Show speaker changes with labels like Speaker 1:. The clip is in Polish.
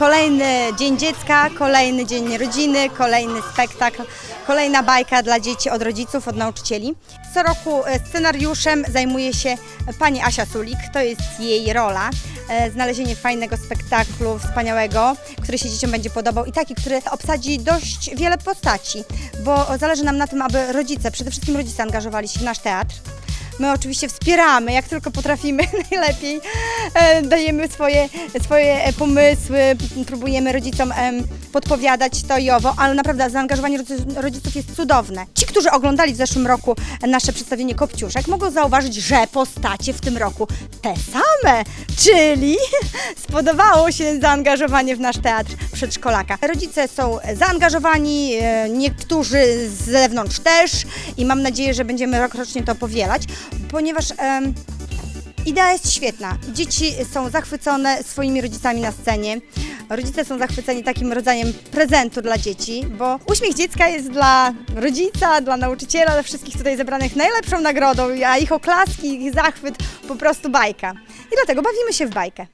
Speaker 1: Kolejny Dzień Dziecka, kolejny Dzień Rodziny, kolejny spektakl, kolejna bajka dla dzieci od rodziców, od nauczycieli. Co roku e, scenariuszem zajmuje się pani Asia Sulik, to jest jej rola. e, Znalezienie fajnego spektaklu, wspaniałego, który się dzieciom będzie podobał i taki, który obsadzi dość wiele postaci, bo zależy nam na tym, aby rodzice, przede wszystkim rodzice angażowali się w nasz teatr. My oczywiście wspieramy, jak tylko potrafimy najlepiej. E, Dajemy swoje, swoje e, pomysły, próbujemy rodzicom podpowiadać to i owo, ale naprawdę zaangażowanie rodziców- rodziców jest cudowne. Ci, którzy oglądali w zeszłym roku nasze przedstawienie Kopciuszek, mogą zauważyć, że postacie w tym roku te same, czyli spodobało się zaangażowanie w nasz teatr przedszkolaka. Rodzice są zaangażowani, e, niektórzy z zewnątrz też i mam nadzieję, że będziemy rokrocznie to powielać, ponieważ idea jest świetna. Dzieci są zachwycone swoimi rodzicami na scenie. Rodzice są zachwyceni takim rodzajem prezentu dla dzieci, bo uśmiech dziecka jest dla rodzica, dla nauczyciela, dla wszystkich tutaj zebranych najlepszą nagrodą, a ich oklaski, ich zachwyt po prostu bajka. I dlatego bawimy się w bajkę.